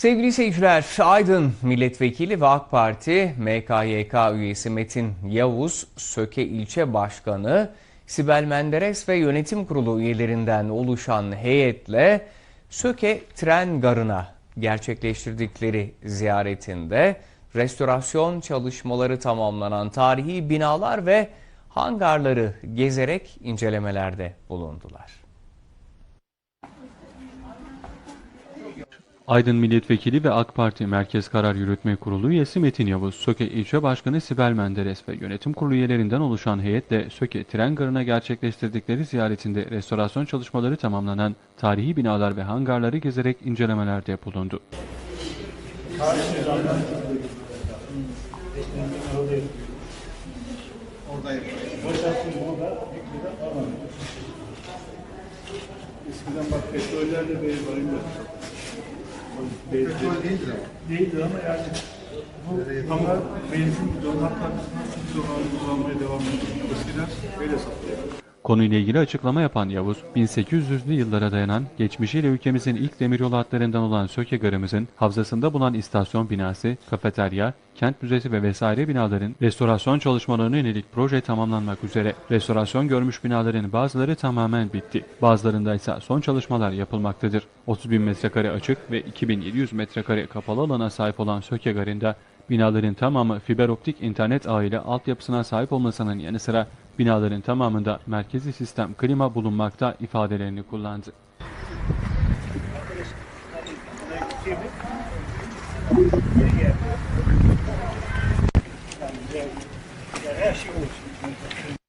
Sevgili seyirciler, Aydın Milletvekili ve AK Parti MKYK üyesi Metin Yavuz, Söke İlçe Başkanı, Sibel Menderes ve yönetim kurulu üyelerinden oluşan heyetle Söke Tren Garı'na gerçekleştirdikleri ziyaretinde restorasyon çalışmaları tamamlanan tarihi binalar ve hangarları gezerek incelemelerde bulundular. Aydın Milletvekili ve AK Parti Merkez Karar Yürütme Kurulu üyesi Metin Yavuz, Söke İlçe Başkanı Sibel Menderes ve yönetim kurulu üyelerinden oluşan heyetle Söke Tren Garı'na gerçekleştirdikleri ziyaretinde restorasyon çalışmaları tamamlanan tarihi binalar ve hangarları gezerek incelemelerde bulundu. Eskiden bak petroller de böyle bayılır. Petrol değildir ama. Değildir ama yani bu ama benzin bidonu hatta biz kullanmaya devam ediyoruz. Eskiden böyle satılıyordu. Konuyla ilgili açıklama yapan Yavuz, 1800'lü yıllara dayanan geçmişiyle ülkemizin ilk demiryolu hatlarından olan Söke Garı'mızın havzasında bulunan istasyon binası, kafeterya, kent müzesi ve vesaire binaların restorasyon çalışmalarına yönelik proje tamamlanmak üzere. Restorasyon görmüş binaların bazıları tamamen bitti. Bazılarında ise son çalışmalar yapılmaktadır. 30 bin metrekare açık ve 2700 metrekare kapalı alana sahip olan Söke Garı'nda binaların tamamı fiber optik internet ağı ile altyapısına sahip olmasının yanı sıra binaların tamamında merkezi sistem klima bulunmakta ifadelerini kullandı. Her şey olur.